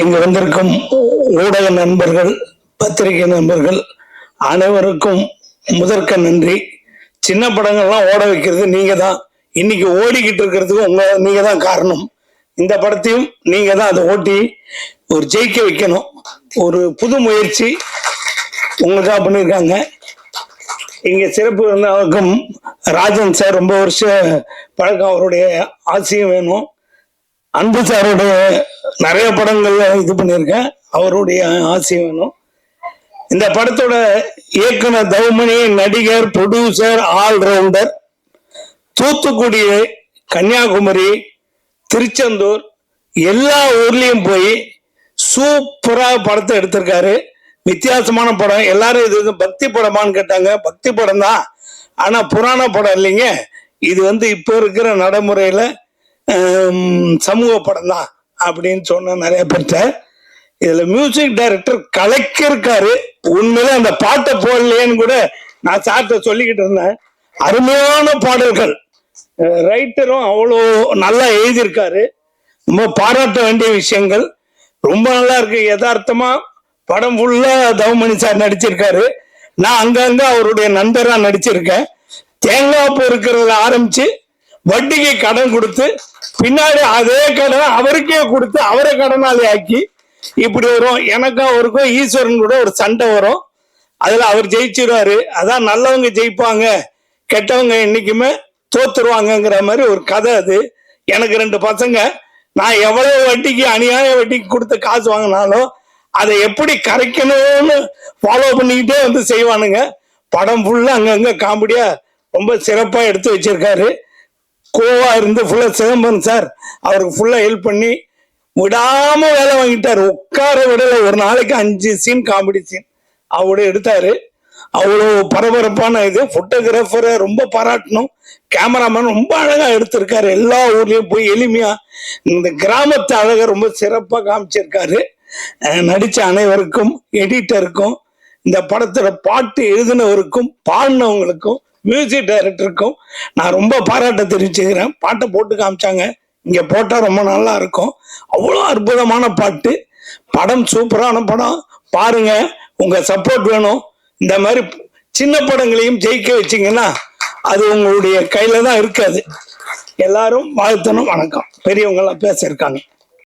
இங்கு வந்திருக்கும் ஊடக நண்பர்கள் பத்திரிகை நண்பர்கள் அனைவருக்கும் முதற்க நன்றி. சின்ன படங்கள்லாம் ஓட வைக்கிறது நீங்க தான் இன்னைக்கு ஓடிக்கிட்டு இருக்கிறதுக்கு உங்க நீங்க தான் காரணம். இந்த படத்தையும் நீங்க தான் அதை ஓட்டி ஒரு ஜெயிக்க வைக்கணும். ஒரு புது முயற்சி உங்களுக்காக பண்ணியிருக்காங்க. இங்க சிறப்பு விருந்தாவுக்கும் ராஜன் சார் ரொம்ப வருஷம் பழக்கம் அவருடைய ஆசையும் வேணும். அன்பு சாரோடைய நிறைய படங்கள்ல இது பண்ணியிருக்கேன். அவருடைய ஆசை வேணும். இந்த படத்தோட இயக்குனர் தௌமணி நடிகர் ப்ரொடியூசர் ஆல்ரவுண்டர் தூத்துக்குடி கன்னியாகுமரி திருச்செந்தூர் எல்லா ஊர்லேயும் போய் சூப்பராக படத்தை எடுத்திருக்காரு. வித்தியாசமான படம். எல்லாரும் இது வந்து பக்தி படமான்னு கேட்டாங்க. பக்தி படம் தான் ஆனால் புராண படம் இல்லைங்க. இது வந்து இப்போ இருக்கிற நடைமுறையில் சமூக படம் தான் அப்படின்னு சொன்ன நிறைய பேர்ட்ட இதுல மியூசிக் டைரக்டர் கலக்கிருக்காரு உண்மையில அந்த பாட்டை போடலையேன்னு கூட நான் சார்ட்ட சொல்லிக்கிட்டு இருந்தேன். அருமையான பாடல்கள். ரைட்டரும் அவ்வளோ நல்லா எழுதியிருக்காரு. ரொம்ப பாராட்ட வேண்டிய விஷயங்கள். ரொம்ப நல்லா இருக்கு. யதார்த்தமா படம் ஃபுல்லா தவமணி சார் நடிச்சிருக்காரு. நான் அங்கங்க அவருடைய நண்பரா நடிச்சிருக்கேன். தேங்காய் பூ இருக்கிறதுல ஆரம்பிச்சு வட்டிக்கு கடன் கொடுத்து பின்னாடி அதே கடனை அவருக்கே கொடுத்து அவரை கடனாளி ஆக்கி இப்படி வரும். எனக்கும் அவருக்கும் ஈஸ்வரன் கூட ஒரு சண்டை வரும். அதுல அவர் ஜெயிச்சிருவாரு. அதான் நல்லவங்க ஜெயிப்பாங்க கெட்டவங்க என்னைக்குமே தோத்துருவாங்கங்கிற மாதிரி ஒரு கதை அது. எனக்கு ரெண்டு பசங்க. நான் எவ்வளவு வட்டிக்கு அநியாய வட்டிக்கு கொடுத்து காசு வாங்கினாலும் அதை எப்படி கரைக்கணும்னு ஃபாலோ பண்ணிக்கிட்டே வந்து செய்வானுங்க. படம் ஃபுல்லா அங்கங்க காமெடியா ரொம்ப சிறப்பா எடுத்து வச்சிருக்காரு. கோவா இருந்து ஃபுல்லா சிதம்பரம் சார் அவருக்கு ஃபுல்லா ஹெல்ப் பண்ணி விடாம வேலை வாங்கிட்டார். உட்கார விடல. ஒரு நாளைக்கு அஞ்சு சீன் காமெடி சீன் அவரோட எடுத்தாரு. அவ்வளோ பரபரப்பான இது. ஃபோட்டோகிராஃபரை ரொம்ப பாராட்டணும். கேமராமேன் ரொம்ப அழகாக எடுத்திருக்காரு. எல்லா ஊர்லேயும் போய் எளிமையாக இந்த கிராமத்து அழகை ரொம்ப சிறப்பாக காமிச்சிருக்காரு. நடித்த அனைவருக்கும் எடிட்டருக்கும் இந்த படத்தோட பாட்டு எழுதினவருக்கும் பாடினவங்களுக்கும் மியூசிக் டைரக்டருக்கும் நான் ரொம்ப பாராட்ட தெரிவிச்சுக்கிறேன். பாட்டை போட்டு காமிச்சாங்க. இங்கே போட்டால் ரொம்ப நல்லா இருக்கும். அவ்வளோ அற்புதமான பாட்டு. படம் சூப்பரான படம். பாருங்க உங்கள் சப்போர்ட் வேணும். இந்த மாதிரி சின்ன படங்களையும் ஜெயிக்க வச்சீங்கன்னா அது உங்களுடைய கையில் தான் இருக்காது. எல்லாரும் வாழ்த்தணும் வணக்கம். பெரியவங்களாம் பேசியிருக்காங்க.